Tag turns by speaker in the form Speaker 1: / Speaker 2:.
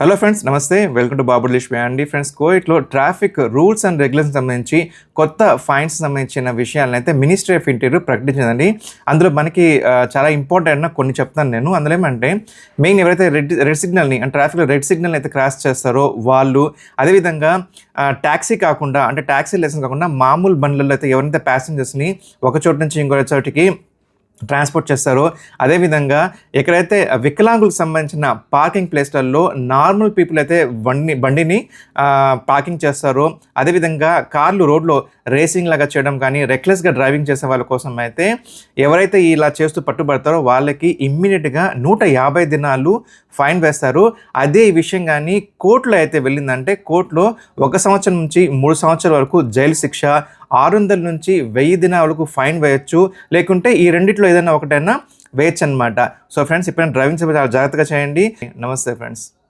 Speaker 1: Hello friends నమస్తే. Welcome to బాబు లిష్ అండి ఫ్రెండ్స్ కోయిట్లో ట్రాఫిక్ రూల్స్ అండ్ రెగ్యులేషన్ సంబంధించి కొత్త ఫైన్స్ సంబంధించిన విషయాలను అయితే మినిస్ట్రీ ఆఫ్ ఇంటీరియర్ ప్రకటించిందండి. అందులో మనకి చాలా ఇంపార్టెంట్ అయిన కొన్ని చెప్తాను నేను. అందులో ఏమంటే మెయిన్ ఎవరైతే రెడ్ రెడ్ సిగ్నల్ని అంటే ట్రాఫిక్లో రెడ్ సిగ్నల్ అయితే క్రాస్ చేస్తారో వాళ్ళు అదేవిధంగా ట్యాక్సీ కాకుండా అంటే ట్యాక్సీ లెసన్ కాకుండా మామూలు బండ్లలో అయితే ఎవరైతే ప్యాసింజర్స్ని ఒక చోటు నుంచి ఇంకో చోటికి ట్రాన్స్పోర్ట్ చేస్తారో అదేవిధంగా ఎక్కడైతే వికలాంగులకు సంబంధించిన పార్కింగ్ ప్లేస్లలో నార్మల్ పీపుల్ అయితే బండి బండిని పార్కింగ్ చేస్తారో అదేవిధంగా కార్లు రోడ్లో రేసింగ్ లాగా చేయడం కానీ రెక్లెస్గా డ్రైవింగ్ చేసే వాళ్ళ కోసం అయితే ఎవరైతే ఇలా చేస్తూ పట్టుబడతారో వాళ్ళకి ఇమ్మీడియట్గా నూట యాభై దినాలు ఫైన్ వేస్తారు. అదే ఈ విషయం కానీ కోర్టులో అయితే వెళ్ళిందంటే కోర్టులో ఒక సంవత్సరం నుంచి మూడు సంవత్సరాల వరకు జైలు శిక్ష ఆరు వందల నుంచి వెయ్యి దినాలకు ఫైన్ వేయచ్చు. లేకుంటే ఈ రెండిట్లో ఏదైనా ఒకటైనా వేయచ్చు అనమాట సో ఫ్రెండ్స్ ఇప్పుడు డ్రైవింగ్ చాలా జాగ్రత్తగా చేయండి. నమస్తే ఫ్రెండ్స్.